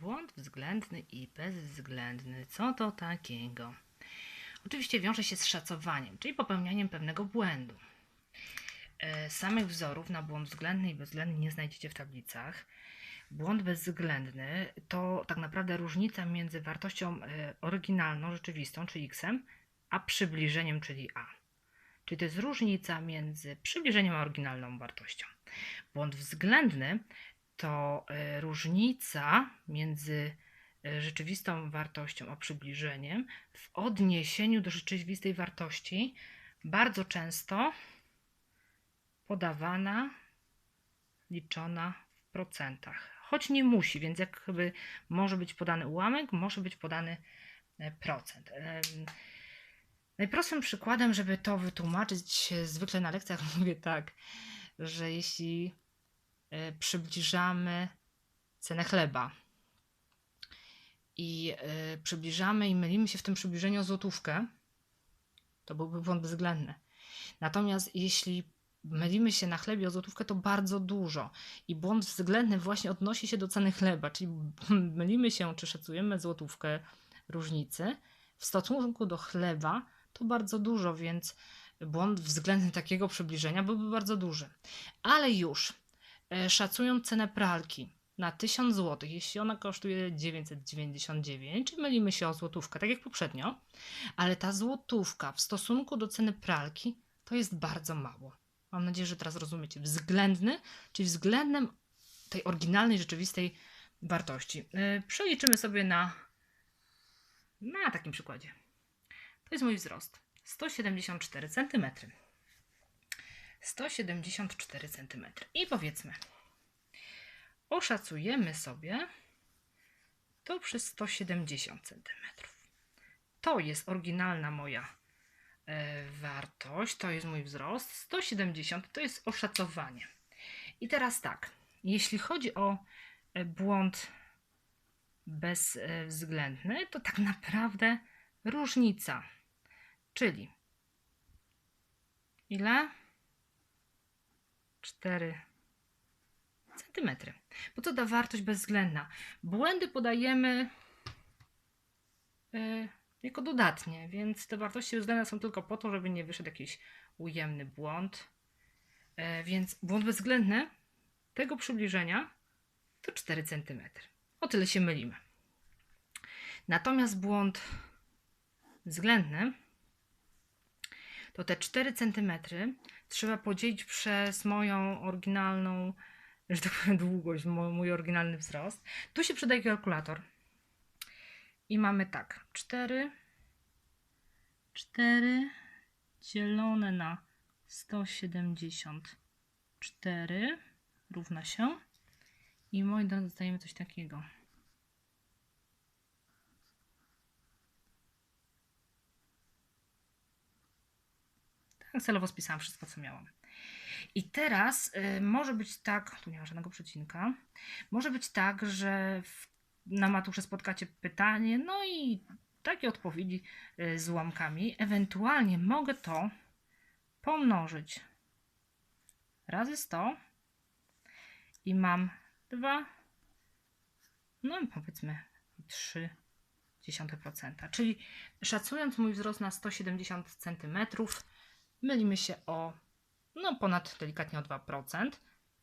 Błąd względny i bezwzględny. Co to takiego? Oczywiście wiąże się z szacowaniem, czyli popełnianiem pewnego błędu. E, Samych wzorów na błąd względny i bezwzględny nie znajdziecie w tablicach. Błąd bezwzględny to tak naprawdę różnica między wartością e, oryginalną, rzeczywistą, czyli x, a przybliżeniem, czyli a. Czyli to jest różnica między przybliżeniem a oryginalną wartością. Błąd względny to e, różnica między e, rzeczywistą wartością a przybliżeniem w odniesieniu do rzeczywistej wartości, bardzo często podawana, liczona w procentach. Choć nie musi, więc jakby może być podany ułamek, może być podany e, procent. Najprostszym przykładem, żeby to wytłumaczyć, zwykle na lekcjach mówię tak, że jeśli przybliżamy cenę chleba i e, przybliżamy i mylimy się w tym przybliżeniu o złotówkę, to byłby błąd bezwzględny. Natomiast jeśli mylimy się na chlebie o złotówkę, to bardzo dużo. I błąd względny właśnie odnosi się do ceny chleba, czyli mylimy się, czy szacujemy złotówkę różnicy w stosunku do chleba, to bardzo dużo, więc błąd względny takiego przybliżenia byłby bardzo duży. Ale już e, szacując cenę pralki na 1000 zł, jeśli ona kosztuje 999, czyli mylimy się o złotówkę, tak jak poprzednio, ale ta złotówka w stosunku do ceny pralki to jest bardzo mało. Mam nadzieję, że teraz rozumiecie. Względny, czyli względem tej oryginalnej, rzeczywistej wartości. Yy, przeliczymy sobie na, na takim przykładzie. To jest mój wzrost. 174 cm. 174 cm. I powiedzmy, oszacujemy sobie to przez 170 cm. To jest oryginalna moja e, wartość, to jest mój wzrost. 170 to jest oszacowanie. I teraz tak, jeśli chodzi o e, błąd bezwzględny, to tak naprawdę różnica, czyli ile? 4 centymetry. Bo co da wartość bezwzględna? Błędy podajemy y, jako dodatnie, więc te wartości bezwzględne są tylko po to, żeby nie wyszedł jakiś ujemny błąd. E, więc błąd bezwzględny tego przybliżenia to 4 cm. O tyle się mylimy. Natomiast błąd względny to te 4 cm trzeba podzielić przez moją oryginalną, że tak powiem, długość, mój oryginalny wzrost. Tu się przydaje kalkulator. I mamy tak, 4, 4 dzielone na 174 równa się. I moi drodzy, dostajemy coś takiego. Tak celowo spisałam wszystko, co miałam. I teraz y, może być tak, tu nie ma żadnego przecinka, może być tak, że w, na maturze spotkacie pytanie, no i takie odpowiedzi y, z ułamkami. Ewentualnie mogę to pomnożyć razy 100 i mam 2, no i powiedzmy 3 0,3%. Czyli szacując mój wzrost na 170 cm, mylimy się o no ponad delikatnie o 2%.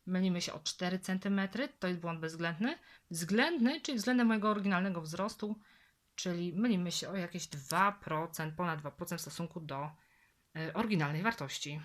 Mylimy się o 4 cm, to jest błąd bezwzględny. Względny, czyli względem mojego oryginalnego wzrostu, czyli mylimy się o jakieś 2%, ponad 2% w stosunku do y, oryginalnej wartości.